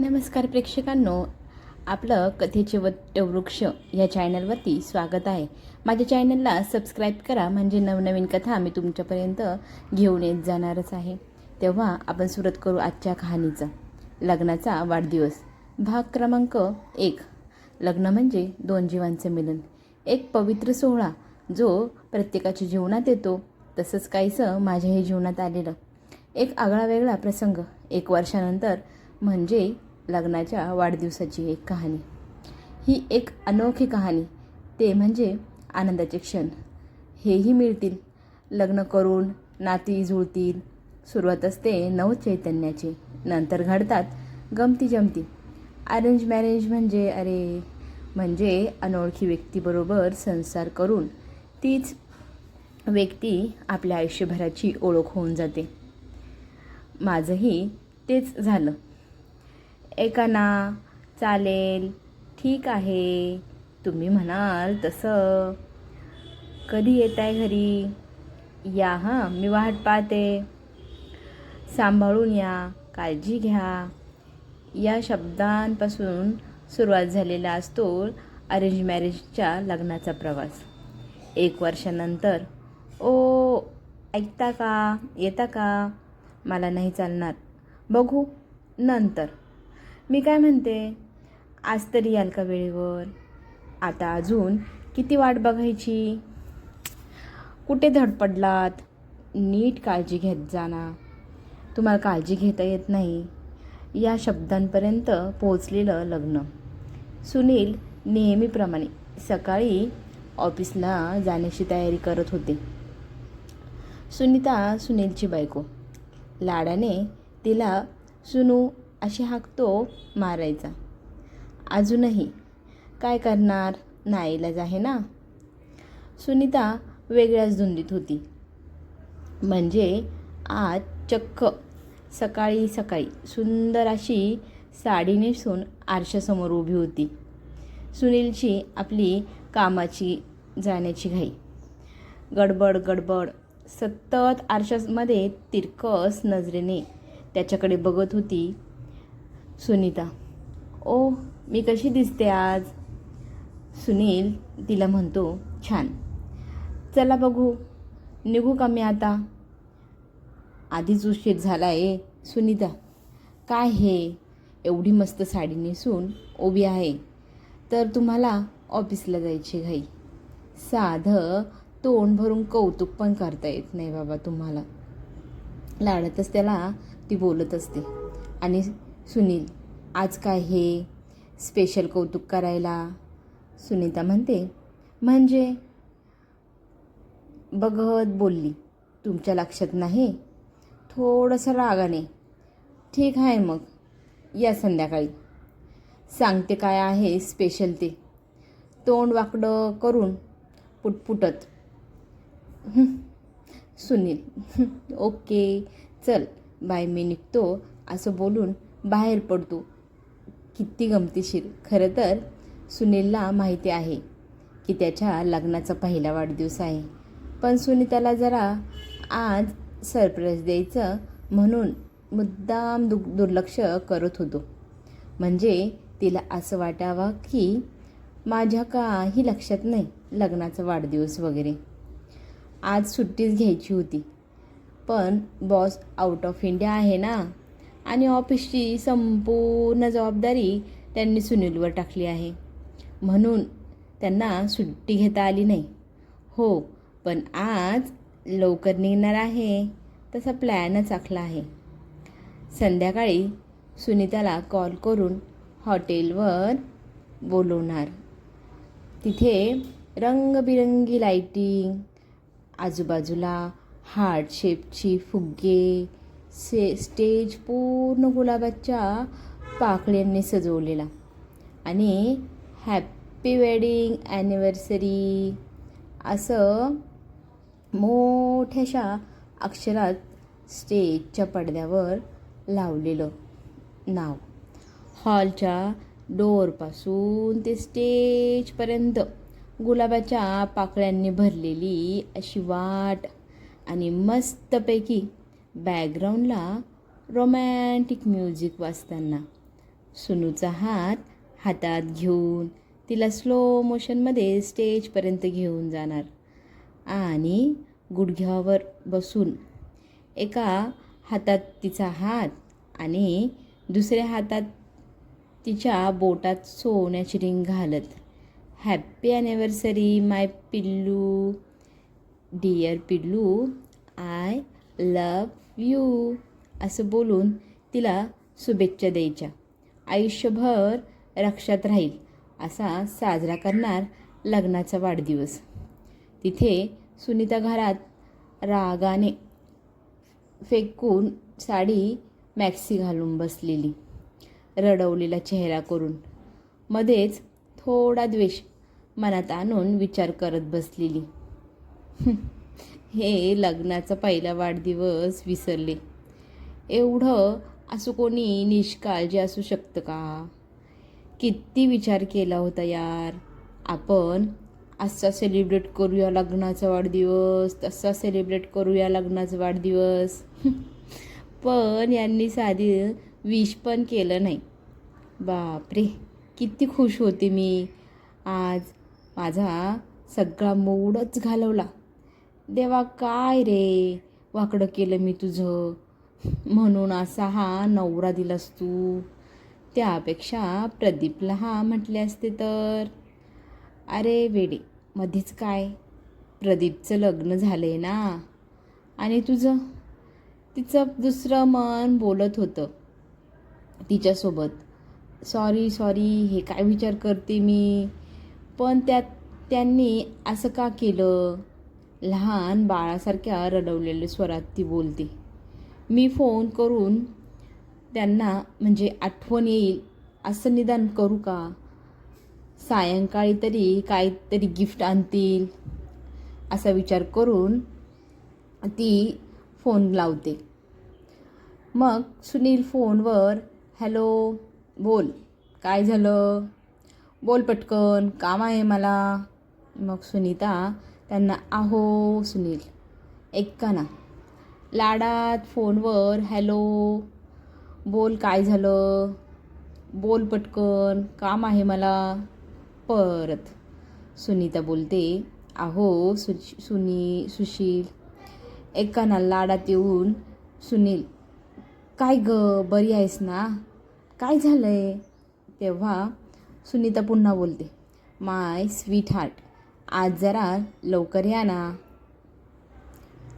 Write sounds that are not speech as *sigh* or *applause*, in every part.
नमस्कार प्रेक्षकांनो. आपलं कथेचे वटवृक्ष या चॅनलवरती स्वागत आहे. माझ्या चॅनलला सबस्क्राईब करा म्हणजे नवनवीन कथा मी तुमच्यापर्यंत घेऊन येत जाणारच आहे. तेव्हा आपण सुरुवात करू आजच्या कहाणीचं. लग्नाचा वाढदिवस. भाग क्रमांक एक. लग्न म्हणजे दोन जीवांचे मिलन. एक पवित्र सोहळा जो प्रत्येकाच्या जीवनात येतो. तसंच काहीसं माझ्याही जीवनात आलेलं. एक आगळा वेगळा प्रसंग. एक वर्षानंतर म्हणजे लग्नाच्या वाढदिवसाची एक कहाणी. ही एक अनोखी कहाणी. ते म्हणजे आनंदाचे क्षण. हेही मिळतील. लग्न करून नाती जुळतील. सुरुवात असते नव चैतन्याची. नंतर घडतात गमती जमती. अरेंज मॅरेज म्हणजे अरे म्हणजे अनोळखी व्यक्तीबरोबर संसार करून तीच व्यक्ती आपल्या आयुष्यभराची ओळख होऊन जाते. माझंही तेच झालं. एका ना चालेल. ठीक आहे. तुम्ही म्हणाल तसं. कधी येत आहे घरी? या हां. मी वाट पाहते. सांभाळून या. काळजी घ्या. या शब्दांपासून सुरुवात झालेला असतो अरेंज मॅरेजच्या लग्नाचा प्रवास. एक वर्षानंतर ओ ऐकता का? येता का? मला नाही चालणार. बघू. नंतर. मी काय म्हणते? आज तरी याल का वेळेवर. आता अजून किती वाट बघायची? कुठे धडपडलात नीट काळजी घेत जाना तुम्हाला काळजी घेता येत नाही. या शब्दांपर्यंत पोहोचलेलं लग्न. सुनील नेहमीप्रमाणे सकाळी ऑफिसला जाण्याची तयारी करत होते. सुनीता सुनीलची बायको. लाडाने तिला सुनू अशी हाक तो मारायचा. अजूनही. काय करणार? नाईलाज आहे ना? सुनीता वेगळ्याच धुंदीत होती. म्हणजे आज चक्क. सकाळी सकाळी सुंदर अशी साडी नेसून आरशासमोर उभी होती. सुनीलची आपली कामाची जाण्याची घाई. गडबड गडबड. सतत आरशामध्ये तिरकस नजरेने त्याच्याकडे बघत होती. सुनीता. ओ मी कशी दिसते आज? सुनील तिला म्हणतो छान. चला बघू. निघू का मी आता? आधीच उशीर झाला आहे सुनीता. काय हे? एवढी मस्त साडी नेसून उभी आहे. तर तुम्हाला ऑफिसला जायची घाई. साधं तोंड भरून कौतुक पण करता येत नाही बाबा तुम्हाला. लाडतच त्याला ती बोलत असते. आणि सुनील आज काय हे स्पेशल कौतुक करायला? सुनीता म्हणते म्हणजे? बघत बोलली तुमच्या लक्षात नाही? थोडंसं रागाने. ठीक आहे मग या संध्याकाळी. सांगते काय आहे स्पेशल ते? तोंड वाकडं करून पुटपुटत. सुनील ओके चल बाय मी निघतो असं बोलून बाहेर पडतो. किती गमतीशीर. खरं तर सुनीलला माहिती आहे की त्याच्या लग्नाचा पहिला वाढदिवस आहे. पण सुनीताला जरा आज सरप्राईज द्यायचं म्हणून मुद्दाम दु दुर्लक्ष करत होतो. म्हणजे तिला असं वाटावं की माझ्या काही लक्षात नाही लग्नाचा वाढदिवस वगैरे. आज सुट्टीच घ्यायची होती. पण बॉस आउट ऑफ इंडिया आहे ना. आणि ऑफिसची संपूर्ण जबाबदारी त्यांनी सुनीलवर टाकली आहे. म्हणून त्यांना सुट्टी घेता आली नाही. हो पण आज लवकर निघणार आहे तसा प्लॅनच आखला आहे. संध्याकाळी सुनीताला कॉल करून हॉटेलवर बोलवणार. तिथे रंगबिरंगी लाईटिंग आजूबाजूला हार्ट शेपची फुगे से स्टेज पूर्ण गुलाबाच्या पाकळ्यांनी सजवलेला. आणि हॅप्पी वेडिंग ॲनिव्हर्सरी असं मोठ्याशा अक्षरात स्टेजच्या पडद्यावर लावलेलं नाव. हॉलच्या डोअरपासून ते स्टेजपर्यंत गुलाबाच्या पाकळ्यांनी भरलेली अशी वाट आणि मस्तपैकी बॅकग्राऊंडला रोमॅन्टिक म्युझिक वाजताना. सुनूचा हात हातात घेऊन तिला स्लो मोशनमध्ये स्टेजपर्यंत घेऊन जाणार. आणि गुडघ्यावर बसून एका हातात तिचा हात आणि दुसऱ्या हातात तिच्या बोटात सोन्याची रिंग घालत. हॅप्पी ॲनिव्हर्सरी माय पिल्लू डिअर पिल्लू आय लव यू असं बोलून तिला शुभेच्छा द्यायच्या. आयुष्यभर लक्षात राहील असा साजरा करणार लग्नाचा वाढदिवस. तिथे सुनीता घरात रागाने फेकून साडी मॅक्सी घालून बसलेली. रडवलेला चेहरा करून. मध्येच थोडा द्वेष मनात आणून विचार करत बसलेली. हे लग्नाचा पहिला वाढदिवस विसरले. एवढं असं कोणी निष्काळजी असू शकतं का? किती विचार केला होता यार. आपण असा सेलिब्रेट करूया लग्नाचा वाढदिवस तसा सेलिब्रेट करूया लग्नाचा वाढदिवस. *laughs* पण यांनी साधी विश पण केलं नाही. बापरे किती खुश होते मी. आज माझा सगळा मूडच घालवला. देवा काय रे? वाकडं केलं मी तुझं. म्हणून असा हा नवरा दिलास तू. त्यापेक्षा प्रदीपला हा म्हटले असते तर? अरे वेडे मध्येच काय? प्रदीपचं लग्न झालं आहे ना? आणि तुझं? तिचं दुसरं मन बोलत होतं तिच्यासोबत. सॉरी सॉरी हे काय विचार करते मी? पण त्यात त्यांनी असं का केलं? लहान बाळासारख्या रडवलेल्या स्वरात ती बोलते मी फोन करून त्यांना म्हणजे आठवण येईल असं निदान करू का? सायंकाळी तरी काहीतरी गिफ्ट आणतील. असा विचार करून ती फोन लावते. मग सुनील फोनवर हॅलो बोल काय झालं? बोल पटकन काम आहे मला. मग सुनीता त्यांना आहो सुनील ऐका ना. लाडात फोनवर हॅलो बोल काय झालं? बोल पटकन काम आहे मला. परत सुनीता बोलते आहो सु सुनी सुशील ऐका ना लाडात येऊन सुनील काय ग बरी आहेस ना? काय झालं आहे तेव्हा सुनीता पुन्हा बोलते माय स्वीट हार्ट आज जरा लवकर या ना.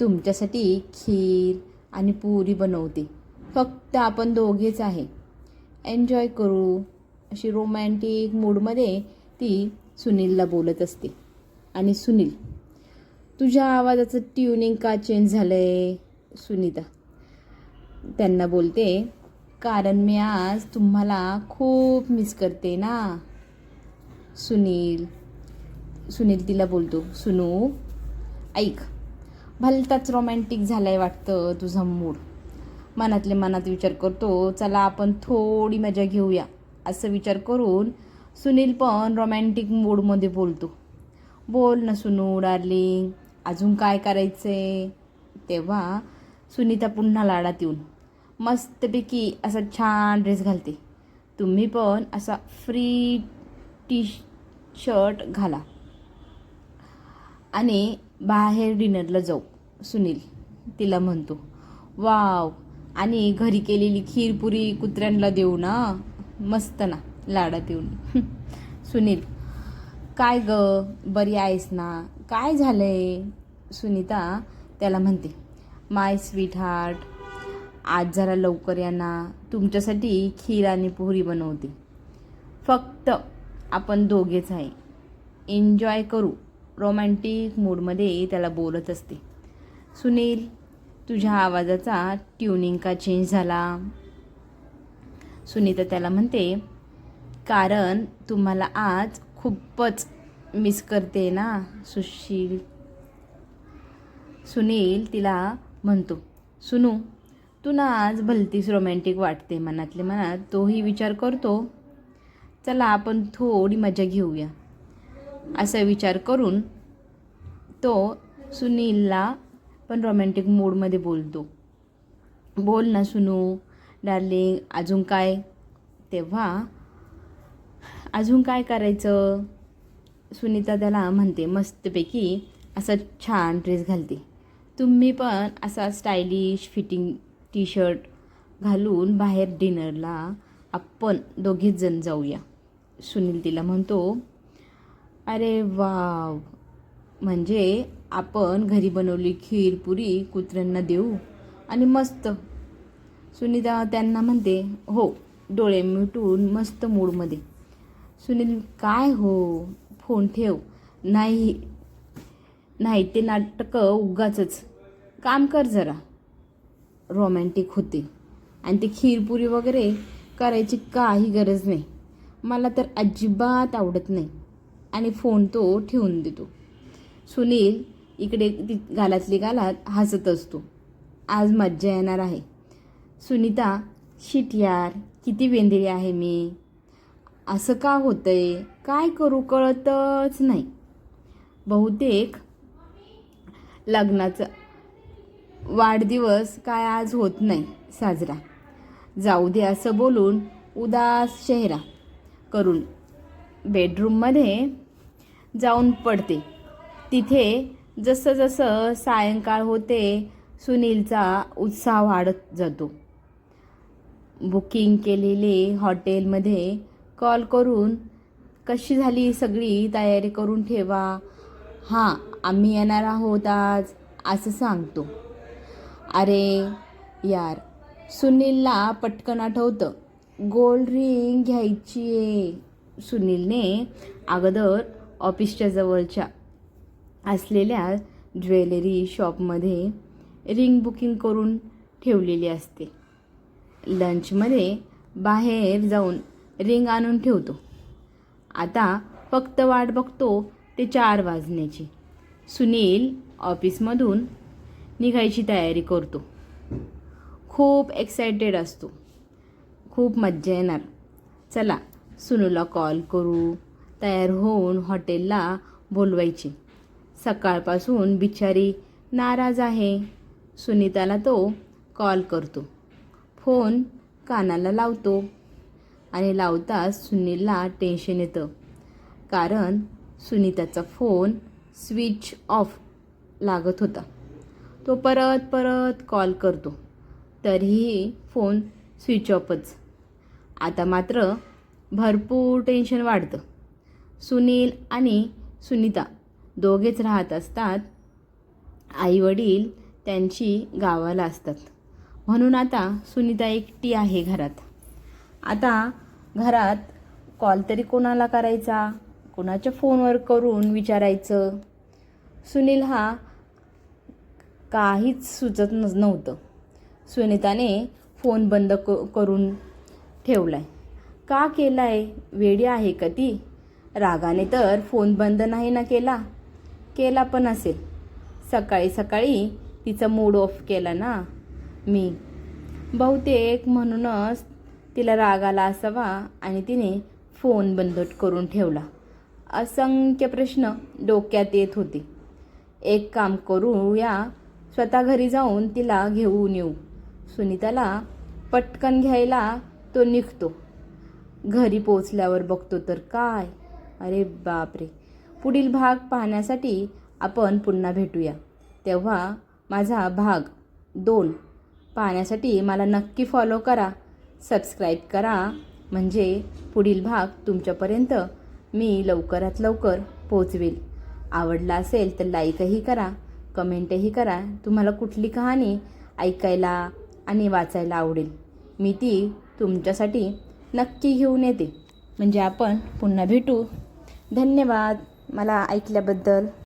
तुमच्यासाठी खीर आणि पुरी बनवते. फक्त आपण दोघेच आहे. एन्जॉय करू. अशी रोमॅन्टिक मूडमध्ये ती सुनीलला बोलत असते. आणि सुनील तुझ्या आवाजाचं ट्युनिंग का चेंज झालं आहे सुनीता त्यांना बोलते कारण मी आज तुम्हाला खूप मिस करते ना. सुनील सुनील तिला बोलतो सुनू ऐक भलताच रोमॅन्टिक झालं आहे वाटतं तुझा मूड मनातले मनात विचार करतो चला आपण थोडी मजा घेऊया. असं विचार करून सुनील पण रोमॅन्टिक मूडमध्ये बोलतो. बोल ना सुनू डार्लिंग अजून काय करायचं आहे तेव्हा सुनीता पुन्हा लाडात येऊन मस्तपैकी असा छान ड्रेस घालते. तुम्ही पण असा फ्री टी शर्ट घाला. आणि बाहेर डिनरला जाऊ. सुनील तिला म्हणतो वाव आणि घरी केलेली खीरपुरी कुत्र्यांना देऊ ना? मस्त ना लाडात येऊन *laughs* सुनील काय ग बरी आहेस ना? काय झालंय? सुनीता त्याला म्हणते माय स्वीट हार्ट आज जरा लवकर या ना तुमच्यासाठी खीर आणि पोहरी बनवते. फक्त आपण दोघेच आहे. एन्जॉय करू. रोमॅन्टिक मूडमध्ये त्याला बोलत असते. सुनील तुझ्या आवाजाचा ट्युनिंग का चेंज झाला? सुनीता त्याला म्हणते कारण तुम्हाला आज खूपच मिस करते ना सुशील. सुनील तिला म्हणतो सुनू तू ना आज भलतीच रोमॅन्टिक वाटते मनातले मनात तोही विचार करतो. चला आपण थोडी मजा घेऊया. असा विचार करून तो सुनीलला पण रोमॅन्टिक मूडमध्ये बोलतो. बोल ना सुनू डार्लिंग अजून काय? तेव्हा अजून काय करायचं? सुनीता त्याला म्हणते मस्तपैकी असा छान ड्रेस घालते. तुम्ही पण असा स्टायलिश फिटिंग टी शर्ट घालून बाहेर डिनरला आपण दोघीच जण जाऊया. सुनील तिला म्हणतो अरे वाव. म्हणजे आपण घरी बनवली खीर पुरी कुत्र्यांना देऊ? आणि मस्त. सुनीता त्यांना म्हणते हो डोळे मिटून मस्त मूडमध्ये. सुनील काय हो? फोन ठेव. नाही नाही ते नाटकं उगाचंच. काम कर जरा. रोमॅन्टिक होते. आणि ते खीरपुरी वगैरे करायची काही गरज नाही. मला तर अजिबात आवडत नाही. आणि फोन तो ठेवून देतो. सुनील इकडे ती गालातली गालात हसत असतो. आज मज्जा येणार आहे. सुनीता शिट यार किती वेंदिळी आहे मी. असं का होतंय? काय करू कळतच नाही. बहुतेक लग्नाचा वाढदिवस काय आज होत नाही साजरा. जाऊ दे असं बोलून उदास चेहरा करून. बेडरूममध्ये जाऊन पडते. तिथे जसं जसं सायंकाळ होते सुनीलचा उत्साह वाढत जातो. बुकिंग केलेले हॉटेलमध्ये कॉल करून कशी झाली सगळी? तयारी करून ठेवा. हां आम्ही येणार आहोत आज असं सांगतो. अरे यार सुनीलला पटकन आठवतं. गोल्ड रिंग घ्यायची आहे सुनीलने अगोदर ऑफिसच्या जवळच्या असलेल्या ज्वेलरी शॉपमध्ये रिंग बुकिंग करून ठेवलेली असते. लंचमध्ये बाहेर जाऊन रिंग आणून ठेवतो. आता फक्त वाट बघतो ते चार वाजण्याची. सुनील ऑफिसमधून निघायची तयारी करतो. खूप एक्सायटेड असतो. खूप मज्जा येणार. चला सुनूला कॉल करू. तयार होऊन हॉटेलला बोलवायचे. सकाळपासून बिचारी नाराज आहे. सुनीताला तो कॉल करतो. फोन कानाला लावतो आणि लावताच सुनीलला टेन्शन येतं. कारण सुनीताचा फोन स्विच ऑफ लागत होता. तो परत परत कॉल करतो. तरीही फोन स्विच ऑफच. आता मात्र भरपूर टेन्शन वाढतं. सुनील आणि सुनीता दोघेच राहत असतात. आईवडील त्यांची गावाला असतात. म्हणून आता सुनीता एकटी आहे घरात. आता घरात कॉल तरी कोणाला करायचा? कोणाच्या फोनवर करून विचारायचं? सुनील हा काहीच सुचत न नव्हतं. सुनीताने फोन बंद क करून ठेवला आहे का केला आहे वेडी आहे का ती? रागाने तर फोन बंद नाही ना केला. केला पण असेल. सकाळी सकाळी तिचा मूड ऑफ केला ना. मी. बहुतेक म्हणूनच तिला राग आला असावा आणि तिने फोन बंद करून ठेवला. असंख्य प्रश्न डोक्यात येत होते. एक काम करूया स्वतः घरी जाऊन तिला घेऊन येऊ. सुनीताला पटकन घ्यायला तो निघतो. घरी पोचल्यावर बघतो तर काय? अरे बापरे. पुढील भाग पाहण्यासाठी आपण पुन्हा भेटूया. तेव्हा माझा भाग दोन. पाहण्यासाठी मला नक्की फॉलो करा. सबस्क्राईब करा. म्हणजे पुढील भाग तुमच्यापर्यंत मी लवकरात लवकर पोचवेल आवडला असेल तर लाईकही करा. कमेंटही करा. तुम्हाला कुठली कहाणी ऐकायला आणि वाचायला आवडेल मी ती तुमच्यासाठी नक्की घेऊन येते. म्हणजे आपण पुन्हा भेटू. धन्यवाद. मला ऐकल्याबद्दल.